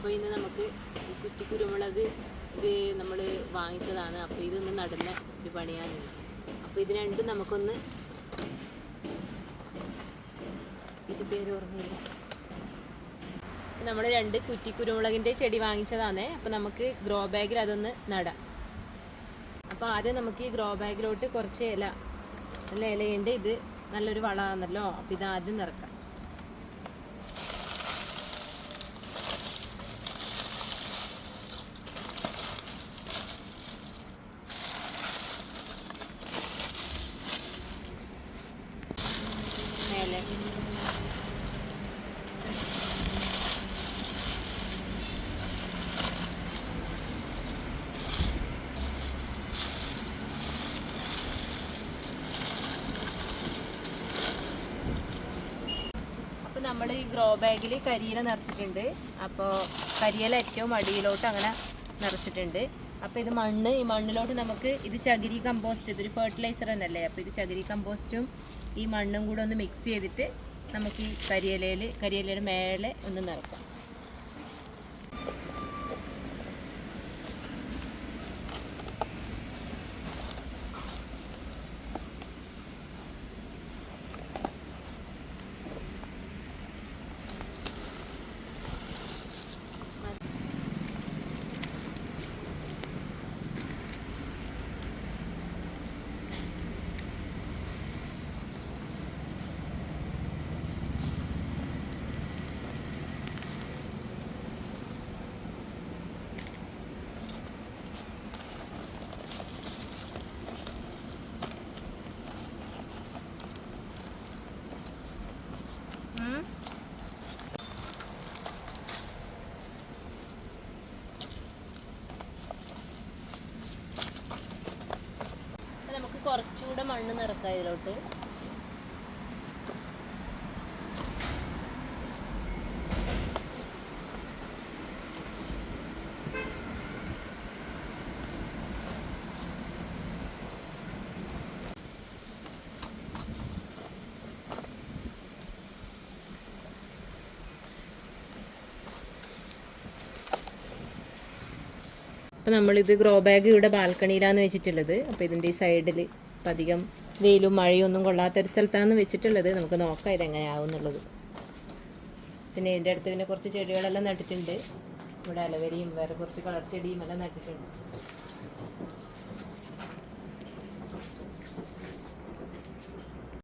അപ്പോൾ ഇന്ന് നമുക്ക് ഈ കുറ്റി കുരുമുളക് ഇത് നമ്മൾ വാങ്ങിച്ചതാണ്. അപ്പോൾ ഇതൊന്ന് നടന്ന ഒരു പണിയാണ് അപ്പോൾ ഇത് രണ്ടും നമുക്കൊന്ന് ഇത് പേര് ഓർമ്മയില്ല. നമ്മൾ രണ്ട് കുറ്റി കുരുമുളകിന്റെ ചെടി വാങ്ങിച്ചതാണ്. അപ്പോൾ നമുക്ക് ഗ്രോ ബാഗിൽ അതൊന്ന് നടാം. അപ്പോൾ ആദ്യം നമുക്ക് ഈ ഗ്രോ ബാഗിലോട്ട് കുറച്ച് ഇല നല്ല ഇലയുണ്ട്. ഇത് നല്ലൊരു വളമാണല്ലോ. അപ്പോൾ ഇത് ആദ്യം നിറക്കാം. മേലെ അപ്പോൾ നമ്മൾ ഈ ഗ്രോ ബാഗിൽ കരിയില നിറച്ചിട്ടുണ്ട്. അപ്പോൾ കരിയില ഏറ്റവും അടിയിലോട്ട് അങ്ങനെ നിറച്ചിട്ടുണ്ട്. അപ്പോൾ ഇത് മണ്ണ് ഈ മണ്ണിലോട്ട് നമുക്ക് ഇത് ചകിരി കമ്പോസ്റ്റ് ഇതൊരു ഫെർട്ടിലൈസർ തന്നെയല്ലേ? അപ്പോൾ ഇത് ചകിരി കമ്പോസ്റ്റും ഈ മണ്ണും കൂടെ ഒന്ന് മിക്സ് ചെയ്തിട്ട് നമുക്ക് ഈ കരിയിലയിൽ കരിയിലയുടെ മേലെ ഒന്ന് നിറക്കാം. നമുക്ക് കുറച്ചുകൂടെ മണ്ണ് നിറക്കാം ഇതിലോട്ട്. അപ്പോൾ നമ്മളിത് ഗ്രോ ബാഗ് ഇവിടെ ബാൽക്കണിയിലാണ് വെച്ചിട്ടുള്ളത്. അപ്പോൾ ഇതിന്റെ ഈ സൈഡിൽ ഇപ്പം അധികം വെയിലും മഴയും ഒന്നും കൊള്ളാത്തൊരു സ്ഥലത്താണ് വെച്ചിട്ടുള്ളത്. നമുക്ക് നോക്കാം ഇതെങ്ങനെയാവും എന്നുള്ളത് പിന്നെ ഇതിന്റെ അടുത്ത് പിന്നെ കുറച്ച് ചെടികളെല്ലാം നട്ടിട്ടുണ്ട്. ഇവിടെ അലവരിയും വേറെ കുറച്ച് കളർ ചെടിയും എല്ലാം നട്ടിട്ടുണ്ട്.